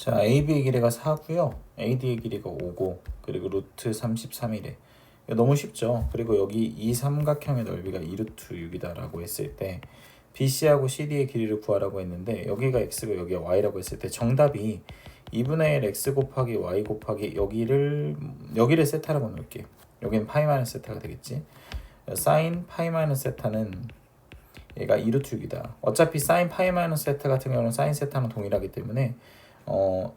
자, AB의 길이가 4고요. AD의 길이가 5고 그리고 루트 33이래. 이거 너무 쉽죠. 그리고 여기 이 삼각형의 넓이가 2루트 6이다라고 했을 때 BC하고 CD의 길이를 구하라고 했는데 여기가 x고 여기가 y라고 했을 때 정답이 2분의 1 x 곱하기 y 곱하기 여기를 여기를 세타라고 놓을게요. 여기는 파이 마이너스 세타가 되겠지. 사인 파이 마이너스 세타는 얘가 2루트 6이다. 어차피 사인 파이 마이너스 세타 같은 경우는 사인 세타랑 동일하기 때문에 어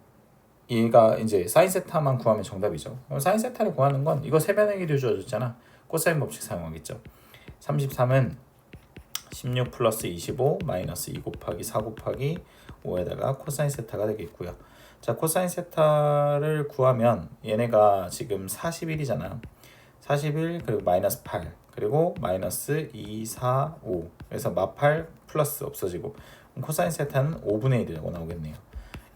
얘가 이제 사인 세타만 구하면 정답이죠. 사인 세타를 구하는 건 이거 세변의 길이 주어졌잖아. 코사인 법칙 사용하겠죠. 33은 16 플러스 25 마이너스 2 곱하기 4 곱하기 5에다가 코사인 세타가 되겠고요. 자, 코사인 세타를 구하면 얘네가 지금 41이잖아. 41 그리고 마이너스 8 그리고 마이너스 2, 4, 5 그래서 마8 플러스 없어지고 코사인 세타는 5분의 1이라고 나오겠네요.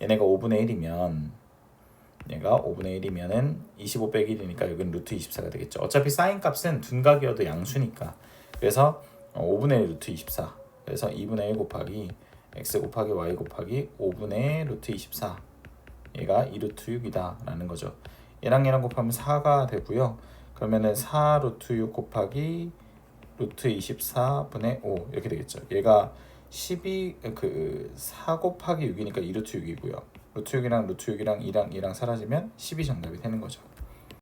얘네가 5분의 1이면 얘가 5분의 1이면은 25 빼기 1이니까 여기는 루트 24가 되겠죠. 어차피 사인 값은 둔각이어도 양수니까. 그래서 어, 5분의 1 루트 24. 그래서 2분의 1 곱하기 x 곱하기 y 곱하기 5분의 루트 24. 얘가 2루트 6이다 라는 거죠. 얘랑 얘랑 곱하면 4가 되고요. 그러면은 4 루트 6 곱하기 루트 24분의 5 이렇게 되겠죠. 얘가 12 그 4 곱하기 6이니까 2루트 6이고요. 루트 6이랑 루트 6이랑 2랑 2랑 사라지면 12 정답이 되는 거죠.